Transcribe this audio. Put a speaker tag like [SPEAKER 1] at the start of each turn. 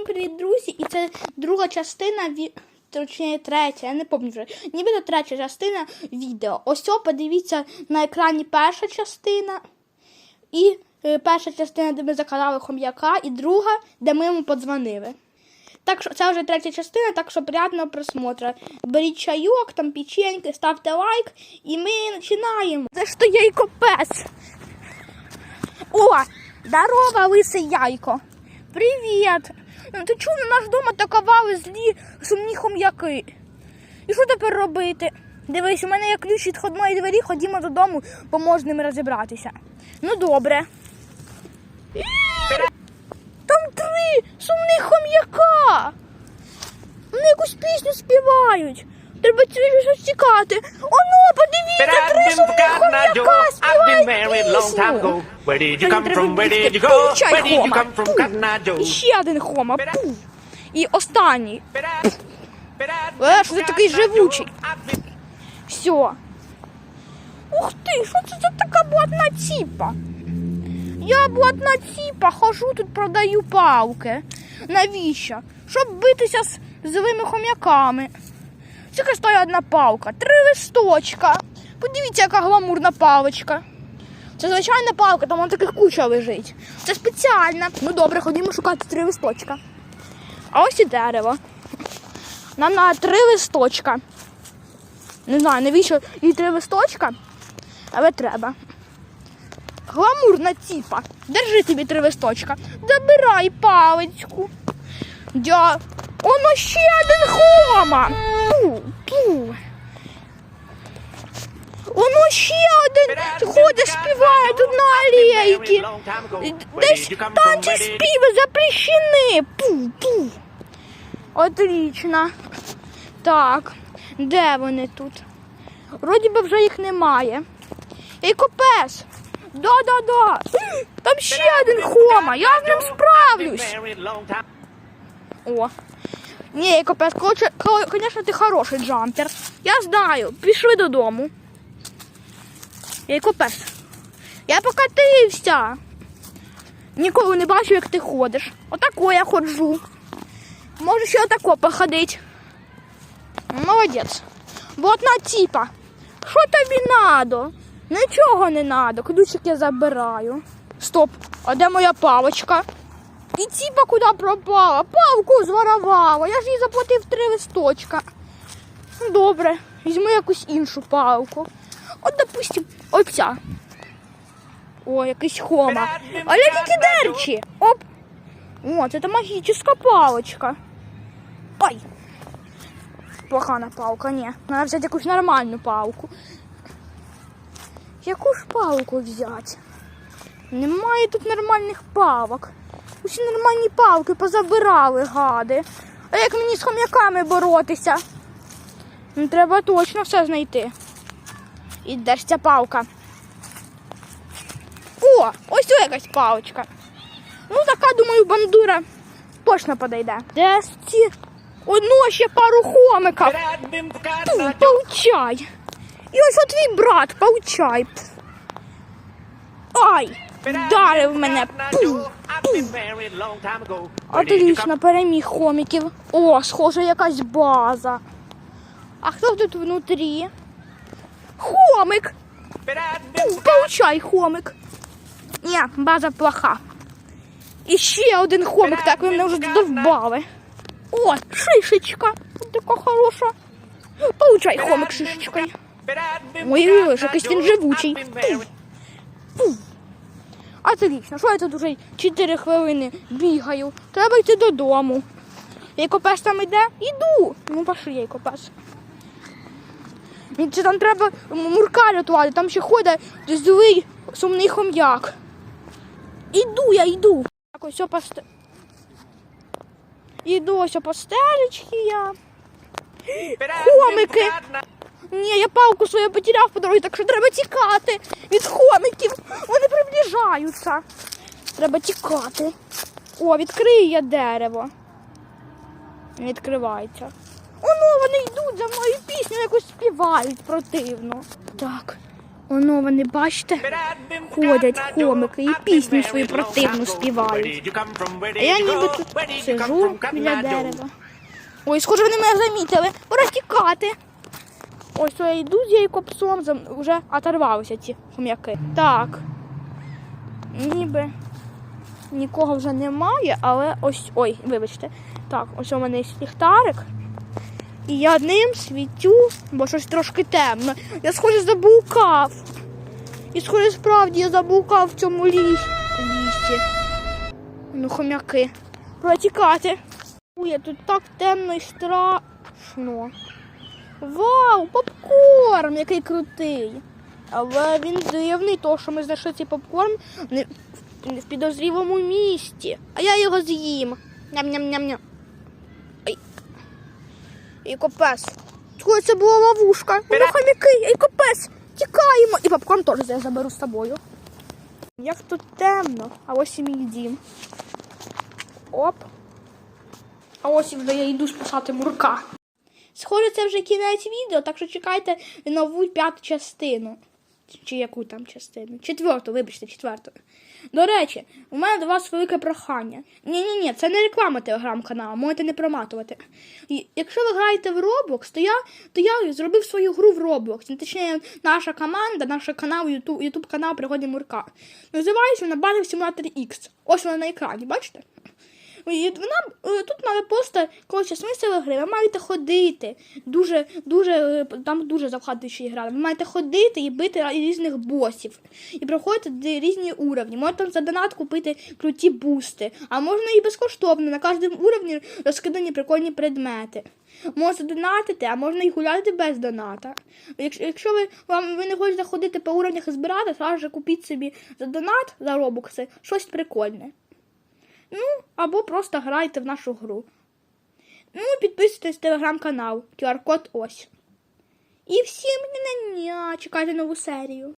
[SPEAKER 1] Всім привіт, друзі! І це друга частина ві... Точніше, третя, я не пам'ятаю вже. Нібито третя частина відео. Ось подивіться на екрані перша частина. І е, перша частина, де ми заказали хом'яка, і друга, де ми йому подзвонили. Так що це вже третя частина, так що приятного просмотру. Беріть чайок, там печеньки, ставте лайк, і ми починаємо. Це ж то яйко пес. О, здорово, лисе яйко. Привіт! Ти чув, на наш дома атакували злі сумні хом'яки. І що тепер робити? Дивись, у мене є ключ від входної двері, ходімо додому, поможемо з ними розібратися. Ну добре. Там три сумних хом'яка. Вони якусь пісню співають. Треба щось тікати. Оно, подивіться, три сумних хом'яка
[SPEAKER 2] long time ago. Where did you come
[SPEAKER 1] треба
[SPEAKER 2] from? Where did you go? Where did you
[SPEAKER 1] Хома.
[SPEAKER 2] come from,
[SPEAKER 1] Пу.
[SPEAKER 2] Cotton Eye
[SPEAKER 1] І
[SPEAKER 2] Joe?
[SPEAKER 1] ще один хома. Пу. І останній. Е, що ти такий живучий? Все. Ух ти, що це за така блатна ціпа? Я блатна ціпа, хожу тут продаю палки. Навіщо? Щоб битися з злими хом'яками. Скільки стоїть одна палка? Три листочка. Подивіться, яка гламурна паличка. Це звичайна палка, там вона таких куча лежить. Це спеціальна. Ну добре, ходімо шукати три листочка. А ось і дерево. Нам треба три листочка. Не знаю, навіщо їй три листочка, але треба. Гламурна ціпа. Держи тобі три листочка. Забирай паличку. Дя. Оно ще один хома. Один ходить, співає тут на алейці. Десь танці співи запрещені. Пу, пу. Отлично. Так, де вони тут? Вроді би вже їх немає. Ей, копес! Да-да-да! Там ще один хома! Я з ним справлюсь! О. Ні, копес, коротше, звісно, ти хороший джампер. Я знаю. Пішли додому. Ей, копес. Я покатився. Ніколи не бачу, як ти ходиш. Отако я ходжу. Можу ще отако походити. Молодець. Блатна тіпа. Що тобі надо? Нічого не надо. Ключик я забираю. Стоп, а де моя паличка? І тіпа куди пропала? Палку зворовала. Я ж їй заплатив три листочка. Ну, Добре, візьму якусь іншу палку. От, допустим, оця. О, якийсь хома. Але тільки дерчі. Оп. О, це магічна паличка. Ой. Погана палка, ні. Треба взяти якусь нормальну палку. Яку ж палку взяти? Немає тут нормальних палок. Усі нормальні палки позабирали, гади. А як мені з хом'яками боротися? Ну, треба точно все знайти. І де ж ця палка? О, ось тут якась паличка. Ну, така, думаю, бандура точно подойде. Де ці? Одно ще пару хомиків. Пу, Получай. І ось от твій брат, получай. Ай! Вдарив мене. Пу. Отлично, переміг хоміків. О, схоже, якась база. А хто тут внутрі? Хомик! Получай, хомик. Ні, база плоха. І ще один хомик, так ви мене вже задовбали. О, шишечка. Така хороша. Получай хомик шишечкою. Ой, ой, якийсь він живучий. Фу. Отлично, що я тут уже 4 хвилини бігаю. Треба йти додому. Яйкопес там йде? Іду. Ну, пошли, яйкопес. Це там треба мурка рятувати, там ще ходить злий сумний хом'як. Іду, я йду. Так, ось по ст... Іду ось по стелечці я. Хомики. Ні, я палку свою потеряв по дорозі, так що треба тікати від хомиків. Вони приближаються. Треба тікати. О, відкрию я дерево. Не відкривається. Вони йдуть за мною пісню якусь співають противно. Так. Воно вони, бачите? Ходять хомики і пісню свою противну співають. А я ніби тут сижу біля дерева. Ой, схоже, вони мене замітили. Пора тікати. Ось то я йду з яйкопсом, зам- вже оторвалися ці хом'яки. Так. Ніби нікого вже немає, але ось. Ой, вибачте. Так, ось у мене є ліхтарик. І я ним світю, бо щось трошки темно. Я схоже заблукав. І схоже, справді я заблукав в цьому ліс... лісі. Ну, хомяки. Протікати. Ой, тут так темно і страшно. Вау, попкорн, який крутий. Але він дивний, то що ми знайшли цей попкорн в підозрілому місті. А я його з'їм. Ням-ням-ням-ням. І копес. Це була ловушка. Воно хомяки, і копес. Тікаємо. І попкорн теж я заберу з собою. Як тут темно. А ось і мій дім. Оп. А ось і вже я йду спасати мурка. Схоже, це вже кінець відео, так що чекайте нову п'яту частину. Чи яку там частину? Четверту, вибачте, четверту. До речі, у мене до вас велике прохання. Ні-ні, ні це не реклама телеграм-каналу, можете не проматувати. Якщо ви граєте в Roblox, то я, то я зробив свою гру в Roblox. Ну, Точніше, наша команда, наш канал, YouTube, YouTube канал Пригоди Мурка. Називається вона Банер Simulator X. Ось вона на екрані, бачите? І вона е, тут має просто коротше, смисл гри. Ви маєте ходити. Дуже, дуже, е, там дуже захоплююча гра. Ви маєте ходити і бити різних босів. І проходити різні уровні. Можете там за донат купити круті бусти. А можна і безкоштовно. На кожному уровні розкидані прикольні предмети. Можете донатити, а можна і гуляти без доната. Якщо, якщо ви, вам, ви не хочете ходити по уровнях і збирати, сразу же купіть собі за донат за робокси щось прикольне. Ну, або просто грайте в нашу гру. Ну, підписуйтесь на телеграм-канал. QR-код ось. І всім ня-ня-ня. Чекайте нову серію.